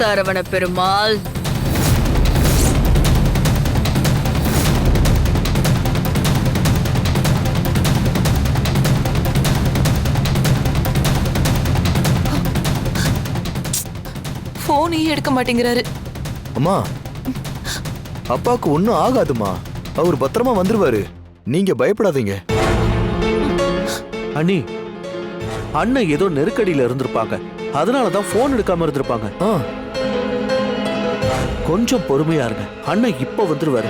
சரவண பெருமாள். போனே எடுக்க மாட்டேங்கிறாரு. அம்மா அப்பாவுக்கு ஒன்றும் ஆகாதுமா. அவர் பத்திரமா வந்துருவாரு. நீங்க பயப்படாதீங்க. அண்ணி அண்ணன் ஏதோ நெருக்கடியில இருந்திருப்பாங்க. அதனால தான் ஃபோன் எடுக்காம இருந்திருப்பாங்க. ஆ. கொஞ்சம் பொறுமையா இருங்க. அண்ணன் இப்ப வந்துருவாரு.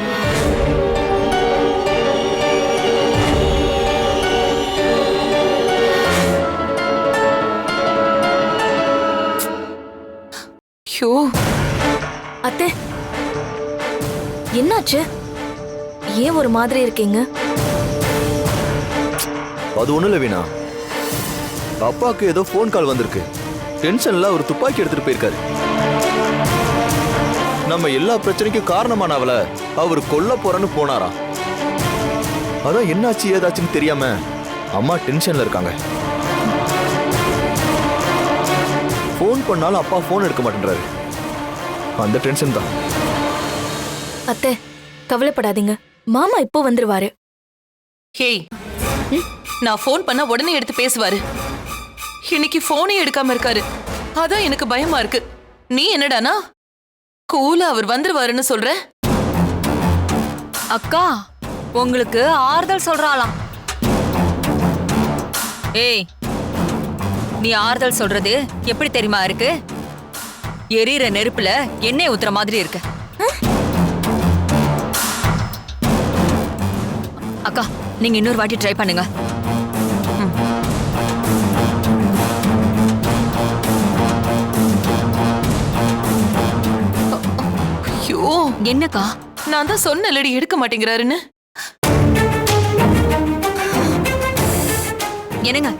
ஐயோ அத்தை. என்னாச்சு? ஏன் ஒரு மாதிரி இருக்கீங்க? அது ஒண்ணும் இல்லை வீணா. அப்பாவுக்கு ஏதோ ஃபோன் கால் வந்திருக்கு. டென்ஷன்ல அவர் துப்பாக்கி எடுத்துட்டு போயிருக்காரு. நம்ம எல்லா பிரச்சனைக்கும் காரணமான அவளை அவர் கொல்ல போறேன்னு போனாராம் அதான் என்னாச்சு ஏதாச்சுன்னு தெரியாம அம்மா டென்ஷன்ல இருக்காங்க. ஃபோன் பண்ணாலும் அப்பா ஃபோன் எடுக்க மாட்டேன்றாரு. அந்த டென்ஷன் தான். அத்தை கவலைப்படாதீங்க. மாமா இப்போ வந்துருவாரு. ஹேய் நான் ஃபோன் பண்ண உடனே எடுத்து பேசுவாரு. இன்னைக்கு போனே எடுக்காம இருக்காரு. அதான் எனக்கு பயமா இருக்கு. நீ என்னடானா? கூலா அவர் வந்துருவாருன்னு சொல்ற அக்கா உங்களுக்கு ஆறுதல் சொல்றாளாம். ஏய் நீ ஆறுதல் சொல்றது எப்படி தெரியுமா இருக்கு? எரியிற நெருப்புல எண்ணெய் ஊத்துற மாதிரி இருக்கு. அக்கா நீங்க இன்னொரு வாட்டி ட்ரை பண்ணுங்க. என்னக்கா? நான் தான் சொன்னலடி எடுக்க மாட்டேங்கிறாருன்னு. என்னங்க?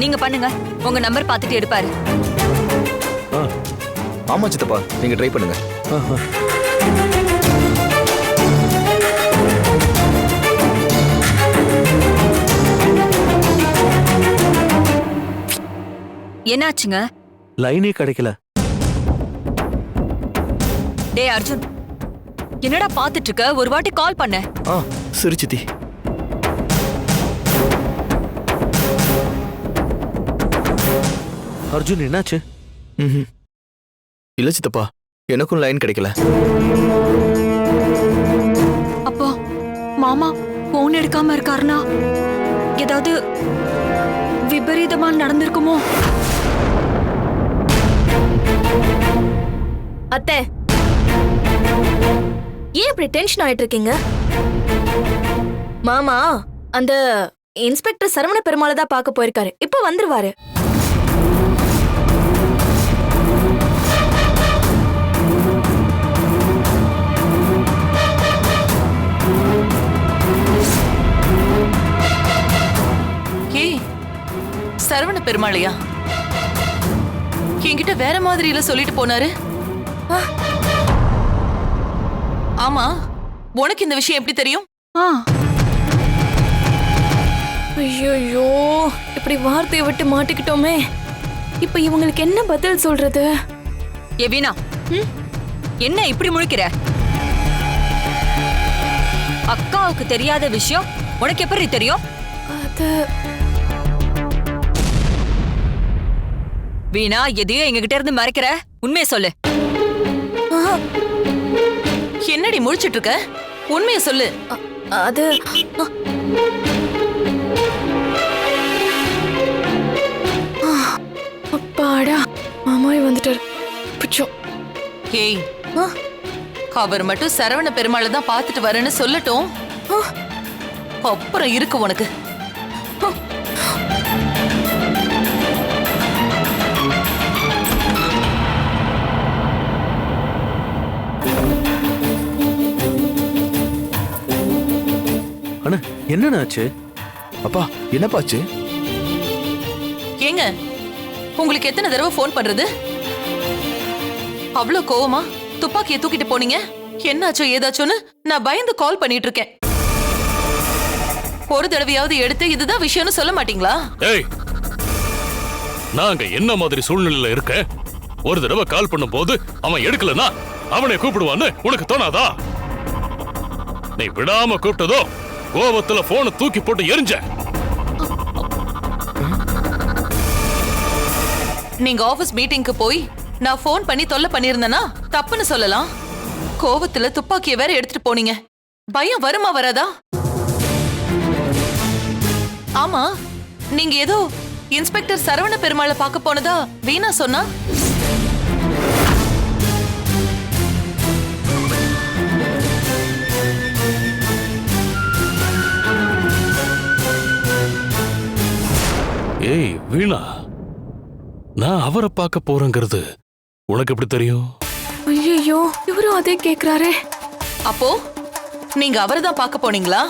நீங்க பண்ணுங்க. உங்க நம்பர் பார்த்துட்டு எடுப்பாரு. ஆமா சித்தப்பா நீங்க ட்ரை பண்ணுங்க. என்னாச்சுங்க? லைனே கிடைக்கல. டேய் அர்ஜுன். என்னடா பாத்துட்டு இருக்க ஒரு வாட்டி கால் பண்ண. ஆ சரி சித்தி. அர்ஜுன் என்னாச்சு? ம்ஹும். இல்ல சித்தப்பா. எனக்கும் லைன் கிடைக்கல. அப்போ மாமா போன் எடுக்காம இருக்காருனா? ஏதாவது விபரீதமா நடந்திருக்குமோ? அத்தை ஏன் இப்படி டென்ஷன் ஆயிட்டு இருக்கீங்க மாமா அந்த இன்ஸ்பெக்டர் சரவண பெருமாளை தான் பார்க்க போயிருக்காரு. இப்போ வந்துருவாரு. சரவண பெருமாளையா? என்கிட்ட வேற மாதிரியில சொல்லிட்டு போனாரு. ஆமா உனக்கு இந்த விஷயம் எப்படி தெரியும்? ஐயோ இப்படி வார்த்தையை விட்டு மாட்டிக்கிட்டோமே. இப்போ இவங்களுக்கு என்ன பதில் சொல்றது? வீணா. என்ன இப்படி முழிக்கிற? அக்காவுக்கு தெரியாத விஷயம் உனக்கு எப்படி தெரியும்? வீணா எதையும் எங்ககிட்ட இருந்து மறைக்கிற? உண்மையை சொல்லு. என்னடி முழிச்சிட்டு இருக்க உண்மையை சொல்லு. அது அப்பாடா மாமாய் வந்துட்டாரு. புச்சோ. ஏய் அவர் மட்டும் சரவண பெருமாளை தான் பார்த்துட்டு வரேன்னு சொல்லட்டும். அப்புறம் இருக்கு உனக்கு. அண்ணா என்னண்ணா ஆச்சு? அப்பா என்னப்பாச்சு ஏங்க உங்களுக்கு எத்தனை தடவை ஃபோன் பண்றது? அவ்வளவு கோவமா துப்பாக்கியை தூக்கிட்டு போனீங்க? என்னாச்சோ ஏதாச்சோன்னு நான் பயந்து கால் பண்ணிட்டு இருக்கேன் ஒரு தடவையாவது எடுத்து இதுதான் விஷயம்னு சொல்ல மாட்டீங்களா? ஏய் நான் அங்க என்ன மாதிரி சூழ்நிலையில இருக்கேன் ஒரு தடவை கால் பண்ணும்போது அவன் எடுக்கலனா அவனை கூப்பிடுவான்னு உனக்கு தோணாதா? நீ விடாம கூப்பிட்டதோ கோபத்துல போனை தூக்கி போட்டு எரிஞ்ச. நீங்க ஆபீஸ் மீட்டிங்க்கு போய் நான் ஃபோன் பண்ணி தொல்லை பண்ணியிருந்தேனா தப்புன்னு சொல்லலாம். கோவத்துல துப்பாக்கிய வேற எடுத்துட்டு போனீங்க. பயம் வருமா வராதா? ஆமா நீங்க ஏதோ இன்ஸ்பெக்டர் சரவண பெருமாளை பார்க்க போனதா வீணா சொன்னா? ஏய் வீணா. நான் அவரை பார்க்க போறேங்கிறது உனக்கு எப்படி தெரியும்? ஐயோ இவரும் அதே கேக்குறாரே. அப்போ நீங்க அவரை தான் பார்க்க போனீங்களா?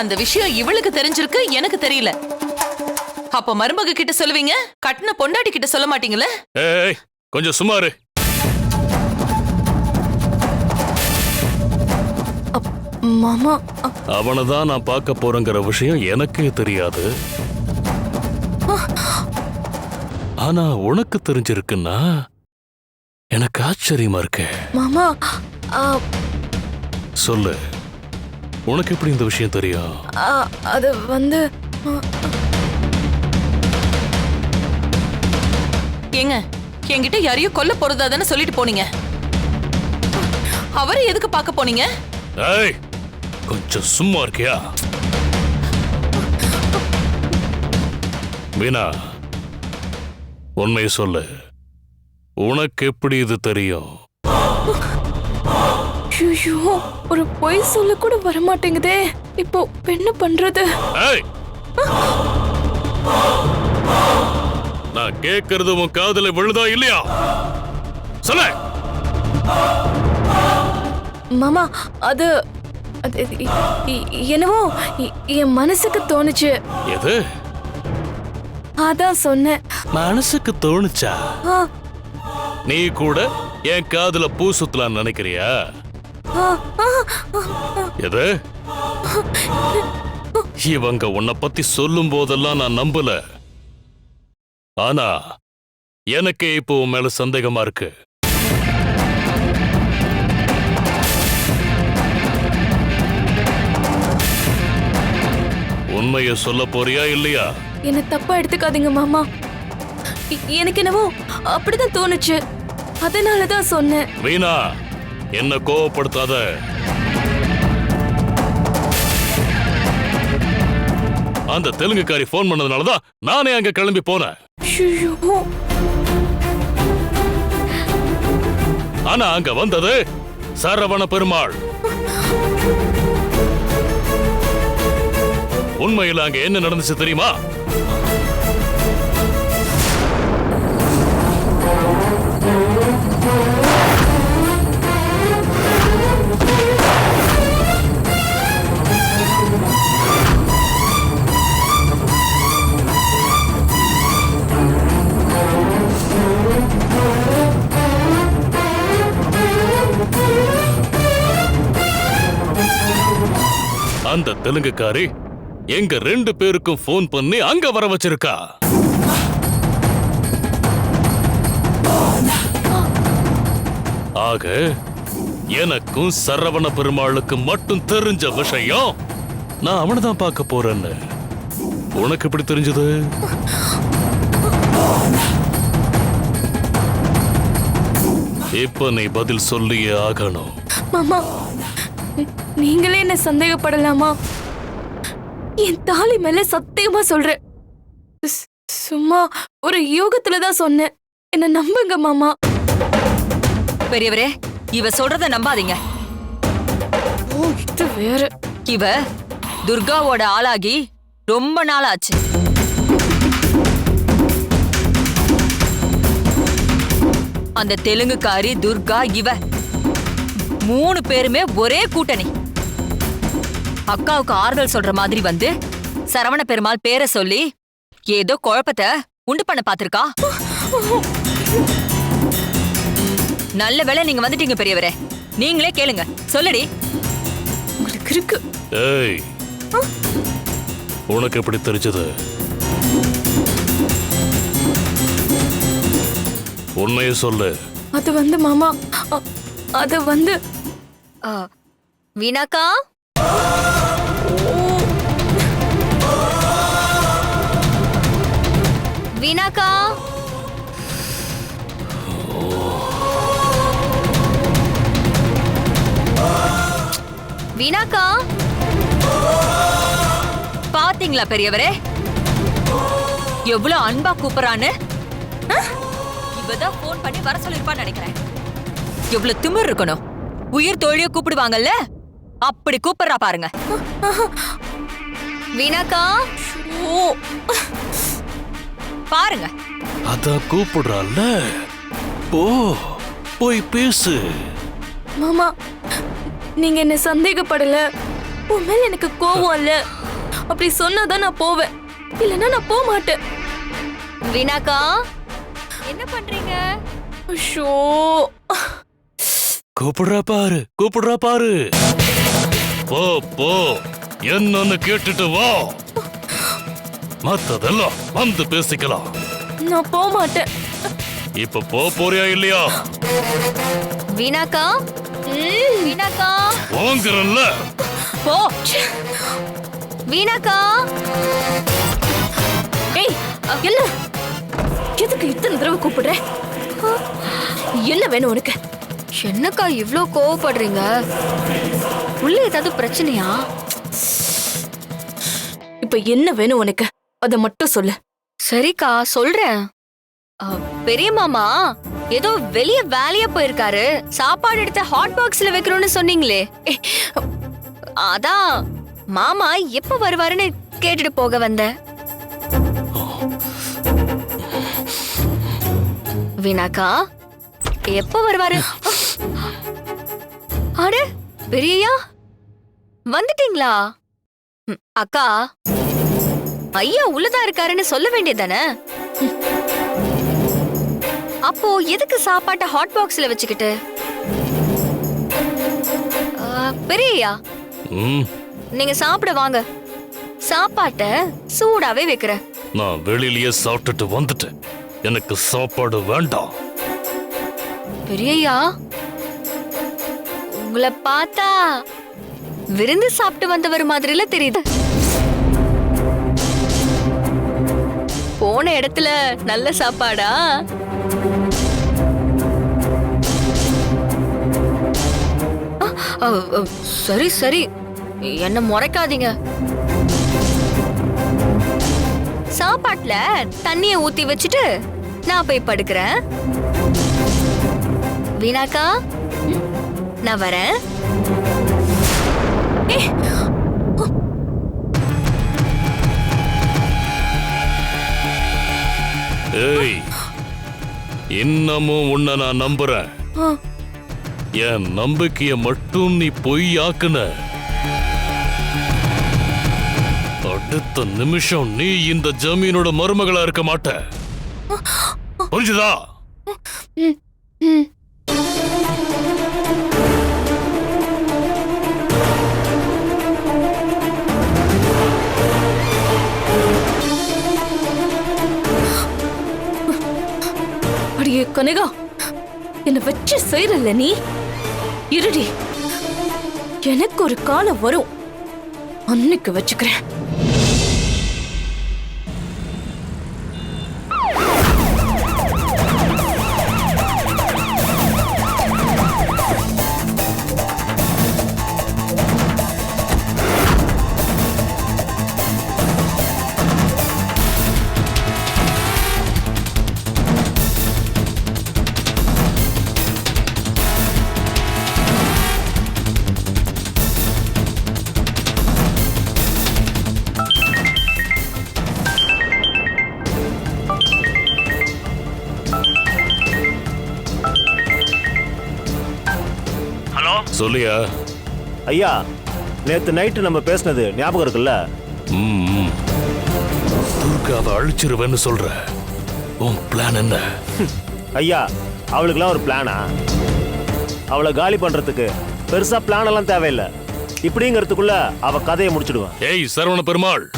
அந்த விஷயம் இவளுக்கு தெரிஞ்சிருக்கு எனக்கு தெரியல. அப்ப மருமக கிட்ட சொல்லுவீங்க? கட்டின பொண்டாட்டி கிட்ட சொல்ல மாட்டீங்களே? ஏய் கொஞ்சம் சுமாரு மாமா அவனை தான் நான் பார்க்க போறேங்கிற விஷயம் எனக்கே தெரியாது. ஆனா உனக்கு தெரிஞ்சிருக்குன்னா எனக்கு ஆச்சரியமா இருக்கே. மாமா சொல்லு. உனக்கு எப்படி இந்த விஷயம் தெரியும்? அது வந்து ஏங்க என்கிட்ட யாரையும் கொல்ல போறதா தானே சொல்லிட்டு போனீங்க? அவரை எதுக்கு பார்க்க போனீங்க? ஏய் கொஞ்சம் சும்மா இருக்கியா? வீணா உண்மையை சொல்லு. உனக்கு எப்படி இது தெரியும்? ஐயோ ஒரு பொய் சொல்ல கூட வர மாட்டேங்குதே இப்போ என்ன பண்றது? நான் கேட்கறது உன் காதுல விழுதா இல்லையா? சொல்ல! மாமா அது என்னவோ என் மனசுக்கு தோணுச்சு. எது? அதான் சொன்னேன். மனசுக்கு தோணுச்சா? நீ கூட என் காதுல பூ சுத்தலாம் நினைக்கிறியா? எது? இவங்க உன்னை பத்தி சொல்லும் போதெல்லாம் நான் நம்பல. ஆனா எனக்கு இப்போ உன் மேல சந்தேகமா இருக்கு. உண்மைய சொல்ல போறியா இல்லையா? என்ன தப்பா எடுத்துக்காதீங்க மாமா. எனக்கு என்னவோ அப்படிதான் தோணுச்சு. அதனாலதான் சொன்னேன். வீணா என்ன கோவப்படுத்தாத? அந்த தெலுங்குக்காரி ஃபோன் பண்ணதுனாலதான் நானே அங்க கிளம்பி போனேன். ஆனா அங்க வந்தது சரவண பெருமாள். உண்மையில் அங்க என்ன நடந்துச்சு தெரியுமா? அந்த தெலுங்குக்காரி எங்க ரெண்டு பேருக்கும் ஃபோன் பண்ணி அங்க வர வச்சிருக்கா? ஆக எனக்கும் சரவண பெருமாளுக்கு மட்டும் தெரிஞ்ச விஷயம் நான் அவனை தான் பார்க்க போறேன்னு. உனக்கு எப்படி தெரிஞ்சது? இப்ப நீ பதில் சொல்லியே ஆகணும். மாமா நீங்களே என்ன சந்தேகப்படலாமா? என் தாலி மேல சத்தியமா சொல்றேன். சும்மா ஒரு யோகத்துல தான் சொன்னேன். என்ன நம்புங்க மாமா. பெரியவரே இவ சொல்றத நம்பாதீங்க. இது வேற. இவ துர்காவோட ஆளாகி ரொம்ப நாள் ஆச்சு அந்த தெலுங்குக்காரி துர்கா இவ மூணு பேருமே ஒரே கூட்டணி. அக்காவுக்கு ஆறுதல் சொல்ற மாதிரி வந்து சரவண பெருமாள் பேரை சொல்லி ஏதோ குழப்பத்தை உண்டு பண்ண பாத்திருக்கா? நல்ல வேளை நீங்க வந்துட்டீங்க பெரியவரே. நீங்களே கேளுங்க. சொல்லுடி. உங்களுக்கு இருக்கு. ஏய். உனக்கு எப்படி தெரிஞ்சது? உண்மையை சொல்லு. அது வந்து மாமா அது வந்து ஆ, வீணாக்கா வீணாக்கா வீணாக்கா பாத்தீங்களா பெரியவரே? எவ்வளவு அன்பா கூப்பிடுறான்னு? இவதான் போன் பண்ணி வர சொல்லிருப்பான்னு நினைக்கிறேன். எவ்வளவு திமிர் இருக்கணும். உயிர் தோழிய கூப்பிடுவாங்கல்ல? அப்படி கூப்பிடுறா பாருங்க. வீணாக்கா ஓ. பாருங்க. அத கூப்பிடுறால போ போய் பேசு. மாமா நீங்க என்ன சந்தேகப்படல. உன் மேல எனக்கு கோவம் இல்ல. அப்படி சொன்னாதான் நான் போவேன். இல்லைன்னா நான் போக மாட்டேன் வீணாக்கா என்ன பண்றீங்க? ஷோ கூப்பிடுறா பாரு கூப்பிடுறா பாரு. போ போ. என்னன்னு கேட்டுட்டு வா. மத்ததெல்லாம் வந்து பேசிக்கலாம். நான் போக மாட்டேன் இப்ப போ போறியா இல்லையா? வீணாக்கா? வீணாக்கா. வாங்குறல்ல. போ. வீணாக்கா. ஏய் என்ன? எதுக்கு இத்தனை தடவை கூப்பிடுற? என்ன வேணும் உனக்கு? என்னக்கா இவ்ளோ கோவப்படுறீங்க? உள்ள ஏதாவது பிரச்சனையா? இப்ப என்ன வேணும் உனக்கு? அத மட்டும் சொல்லு. சரிக்கா சொல்றேன். பெரிய மாமா ஏதோ வெளிய வேலையா போயிருக்காரு. சாப்பாடு எடுத்து ஹாட் பாக்ஸ்ல வைக்கணும்னு சொன்னீங்களே. அதான் மாமா எப்ப வருவாருன்னு கேட்டுட்டு போக வந்தேன். வீணாக்கா எப்ப வருவாரு? அட பெரியயா வந்துட்டீங்களா? அக்கா. ஐயா உள்ளதா இருக்காருன்னு சொல்ல வேண்டியதானே அப்போ எதுக்கு சாப்பாட்டை ஹாட் பாக்ஸ்ல வச்சுக்கிட்டு? ம். நீங்க சாப்பிட வாங்க. சாப்பாட்டை சூடாவே வைக்கிறேன் நான் வெளியிலயே சாப்பிட்டுட்டு வந்துட்டேன். எனக்கு சாப்பாடு வேண்டாம். பெரியய்யா உங்களை பார்த்தா விருந்து சாப்பிட்டு வந்தவர் மாதிரில தெரியுது. போன இடத்துல நல்ல சாப்பாடா? சரி சரி. என்ன முறைக்காதீங்க. சாப்பாட்டுல தண்ணிய ஊத்தி வச்சுட்டு நான் போய் படுக்கிறேன். வீணாக்கா? நான் வரேன். ஏய் இன்னமும் உன்னை நான் நம்புறேன். என் நம்பிக்கைய மட்டும் நீ பொய்யாக்குன. அடுத்த நிமிஷம் நீ இந்த ஜமீனோட மருமகளா இருக்க மாட்ட. புரிஞ்சுதா? ம். கனகா என்ன வச்சு செய்யறல்ல நீ? இருடி எனக்கு ஒரு காலம் வரும். அன்னைக்கு வச்சுக்கிறேன். சொல்லியா? ஐயா நேத்து நைட்டு நம்ம பேசினது ஞாபகம் இருக்குல்ல? ம். துர்காவை அழிச்சிருவேன்னு சொல்ற. உன் பிளான் என்ன? ஐயா அவளுக்கெல்லாம் ஒரு பிளானா அவளை காலி பண்றதுக்கு பெருசா பிளான் எல்லாம் தேவையில்லை. இப்படிங்கிறதுக்குள்ள அவ கதையை முடிச்சிடுவான் ஏய் சரவண பெருமாள்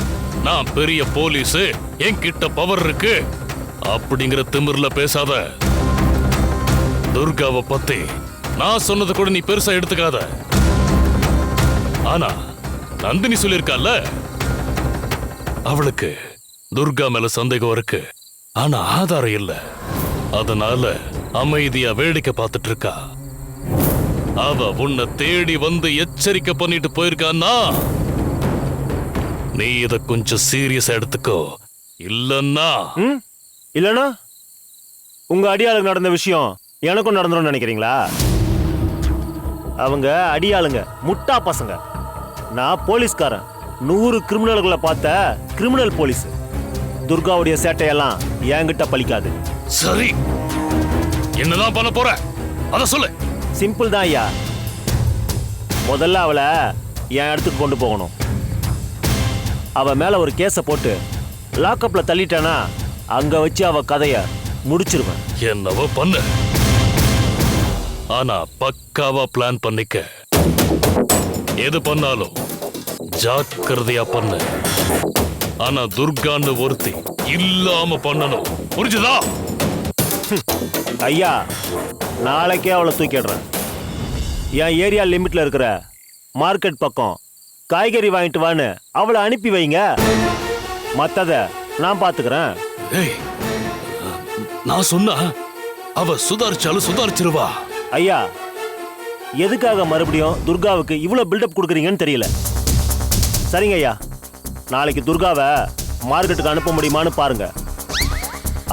நான் பெரிய போலீஸ் என்கிட்ட பவர் இருக்கு. அப்படிங்கிற திமிர்ல பேசாத. துர்காவை பத்தி நான் சொன்னது கூட நீ பெருசா எடுத்துக்காத. ஆனா நந்தினி சொல்லியிருக்கால அவளுக்கு துர்கா மேல சந்தேகம் இருக்கு. ஆனா ஆதாரம் இல்ல. அதனால அமைதியா வேடிக்கை பார்த்துட்டு இருக்கா. அவ உன்னை தேடி வந்து எச்சரிக்கை பண்ணிட்டு போயிருக்கான்னா? நீ இத கொஞ்சம் சீரியஸா எடுத்துக்கோ. இல்லன்னா? இல்லனா? உங்க அடியாளுக்கு நடந்த விஷயம் எனக்கும் நடந்துடும் நினைக்கிறீங்களா? அவங்க அடியாளுங்க முட்டா பசங்க. நான் போலீஸ்காரன். நூறு கிரிமினல்களை பார்த்த கிரிமினல் போலீஸ். துர்காவுடைய சேட்டையெல்லாம் என்கிட்ட பலிக்காது. சரி. என்னதான் பண்ண போற? அத சொல்லு. சிம்பிள் தான் ஐயா. முதல்ல அவளை என் இடத்துக்கு கொண்டு போகணும். அவ மேல ஒரு கேஸை போட்டு லாக்அப்ல தள்ளிட்டேனா அங்க வச்சு அவ கதைய முடிச்சிருவேன். என்னவோ பண்ணு. ஆனா பக்காவா பிளான் பண்ணிக்க. எது பண்ணாலும் ஜாக்கிரதையா பண்ணு. ஆனா துர்கான்னு ஒருத்தி இல்லாம பண்ணணும். புரிஞ்சுதா? ஐயா நாளைக்கே அவளை தூக்கிடுறேன். என் ஏரியா லிமிட்ல இருக்கிற மார்க்கெட் பக்கம் காய்கறி வாங்கிட்டு வான்னு அவளை அனுப்பி வைங்க. மத்தத நான் பாத்துக்கிறேன். நான் சொன்னா அவ சுதாரிச்சாலும் சுதாரிச்சிருவா. ஐயா எதுக்காக மறுபடியும் துர்காவுக்கு இவ்வளவு பில்டப் கொடுக்குறீங்கன்னு தெரியல. சரிங்க ஐயா நாளைக்கு துர்காவை மார்க்கெட்டுக்கு அனுப்ப முடியுமான்னு பாருங்க.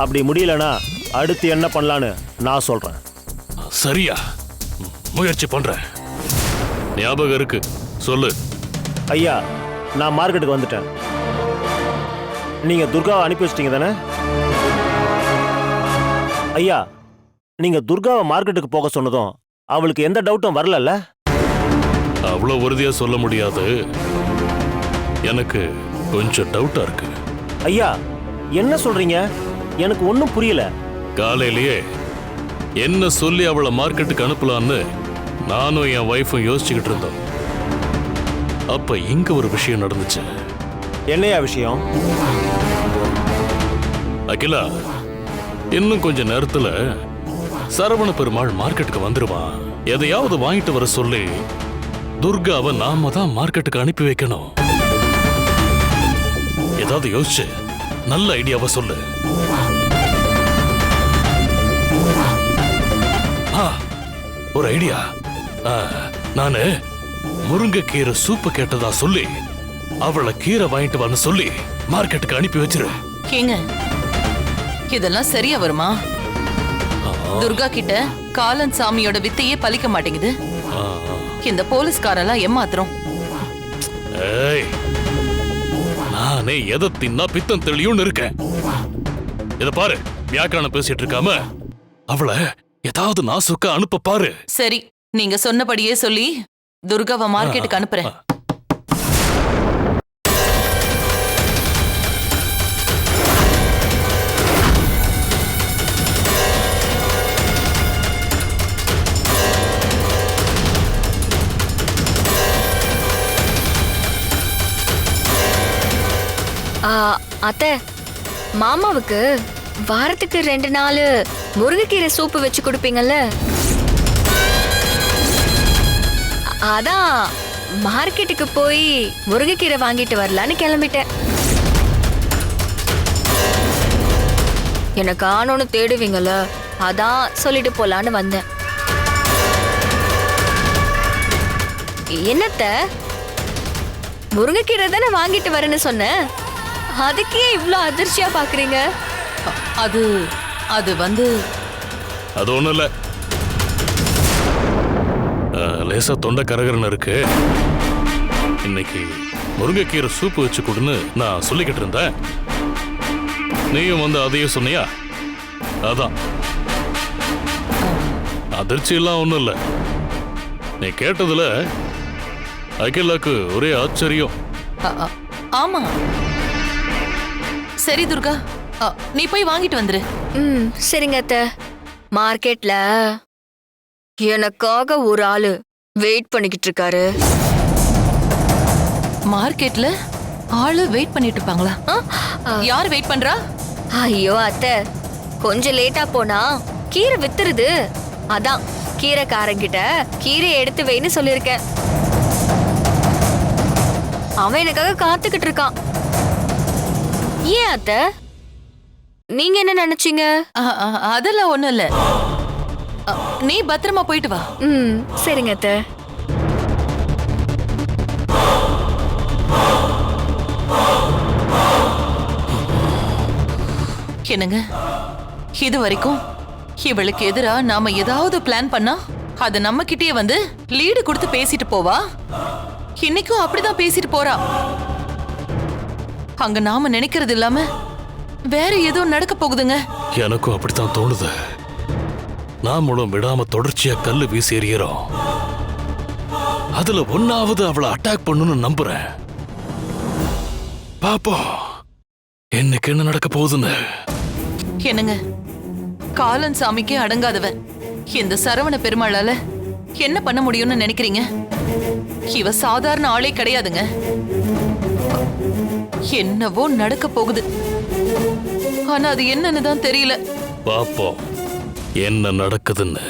அப்படி முடியலனா அடுத்து என்ன பண்ணலான்னு நான் சொல்றேன். சரியா முயற்சி பண்றேன். ஞாபகம் இருக்கு சொல்லு. ஐயா நான் மார்க்கெட்டுக்கு வந்துட்டேன். நீங்க துர்காவை அனுப்பி வச்சிட்டீங்க தானே? ஐயா நீங்க துர்காவை மார்க்கெட்டுக்கு போக சொன்னதும் அவளுக்கு எந்த டவுட்டும் வரலல்ல? அவ்வளவு உறுதியா சொல்ல முடியாது. எனக்கு கொஞ்சம் டவுட்டா இருக்கு. ஐயா என்ன சொல்றீங்க? எனக்கு ஒன்றும் புரியல. காலையிலேயே என்ன சொல்லி அவளை மார்க்கெட்டுக்கு அனுப்பலான்னு நானும் என் ஒய்ஃபும் யோசிச்சுக்கிட்டு இருந்தோம். அப்ப இங்க ஒரு விஷயம் நடந்துச்சு. என்னையா விஷயம்? அகிலா இன்னும் கொஞ்ச நேரத்துல சரவண பெருமாள் மார்க்கெட்டுக்கு வந்துருவான். எதையாவது வாங்கிட்டு வர சொல்லி துர்காவை நாம தான் மார்க்கெட்டுக்கு அனுப்பி வைக்கணும். ஏதாவது யோசிச்சு நல்ல ஐடியாவை சொல்லு. ஆ, ஒரு ஐடியா. நானு முருங்கைக்கீரை சூப்பு கேட்டதா சொல்லி அவளை கீரை வாங்கிட்டு வான்னு சொல்லி மார்க்கெட்டுக்கு அனுப்பி வச்சிரு. இதெல்லாம் சரியா வருமா? துர்கா கிட்ட காலன் சாமியோட வித்தையே பலிக்க மாட்டேங்குது. இந்த போலீஸ்காரெல்லாம் ஏமாத்துறோம். நானே எதை தின்னா பித்தம் தெளியும்னு இருக்கேன். இத பாரு வியாக்கரணம் பேசிட்டு இருக்காம அவளை ஏதாவது நாசுக்கா அனுப்ப பாரு. சரி நீங்க சொன்னபடியே சொல்லி துர்காவை மார்க்கெட்டுக்கு அனுப்புறேன். அத்தை மாமாவுக்கு வாரத்துக்கு ரெண்டு நாள் முருங்கைக்கீரை சூப்பு வச்சு கொடுப்பீங்கல்ல? அதான் மார்க்கெட்டுக்கு போய் முருங்கைக்கீரை வாங்கிட்டு வரலான்னு கிளம்பிட்டேன். எனக்கு ஆனோன்னு தேடுவீங்கல்ல அதான் சொல்லிட்டு போலான்னு வந்தேன். என்னத்த முருங்கைக்கீரை தானே வாங்கிட்டு வரேன்னு சொன்னேன் அதுக்கே இவ்ளோ அதிர்ச்சியா பாக்குறீங்க? அது அது வந்து அது ஒண்ணும் இல்ல. லேசா தொண்டை கரகரன்னு இருக்கு. இன்னைக்கு முருங்கைக்கீரை சூப்பு வச்சு கொடுன்னு நான் சொல்லிக்கிட்டு இருந்தேன். நீயும் வந்து அதையே சொன்னியா? அதான். அதிர்ச்சி எல்லாம் ஒண்ணும் இல்ல. நீ கேட்டதுல அகிலாக்கு ஒரே ஆச்சரியம். அ- அ- ஆமா. சரி துர்கா. அ, நீ போய் வாங்கிட்டு வந்துரு. ம் சரிங்க அத்தை. மார்க்கெட்ல எனக்காக ஒரு ஆளு வெயிட் பண்ணிக்கிட்டு இருக்காரு. மார்க்கெட்ல ஆளு வெயிட் பண்ணிட்டு இருப்பாங்களா? ஆ, யார் வெயிட் பண்றா? ஐயோ அத்தை. கொஞ்சம் லேட்டா போனா கீரை வித்துருது. அதான் கீரைக்காரங்கிட்ட கீரையை எடுத்து வைன்னு சொல்லியிருக்கேன். அவன் எனக்காக காத்துக்கிட்டு இருக்கான். ஏன் அத்த? நீங்க என்ன நினைச்சீங்க? அதெல்லாம் ஒண்ணும் இல்ல. நீ பத்திரமா போயிட்டு வா. ம் சரிங்க அத்த. என்னங்க? இது வரைக்கும் இவளுக்கு எதிரா நாம ஏதாவது பிளான் பண்ணா அது நம்ம கிட்டயே வந்து லீடு கொடுத்து பேசிட்டு போவா? இன்னைக்கும் அப்படிதான் பேசிட்டு போறா. அங்க நாம நினைக்கிறது இல்லாம வேற ஏதோ நடக்க போகுதுங்க. எனக்கும் அப்படித்தான் தோணுது. நாமளும் விடாம தொடர்ச்சியா கல்லு வீசி எறியறோம் அதுல ஒன்னாவது அவளை அட்டாக் பண்ணணும்னு நம்புறேன். பாப்போம். என்னைக்கு என்ன நடக்க போகுதுன்னு. என்னங்க? காலன் சாமிக்கே அடங்காதவ இந்த சரவண பெருமாளால என்ன பண்ண முடியும்னு நினைக்கிறீங்க? இவ சாதாரண ஆளே கிடையாதுங்க. என்னவோ நடக்க போகுது. ஆனா அது என்னன்னு தான் தெரியல. பாப்போம். என்ன நடக்குதுன்னு.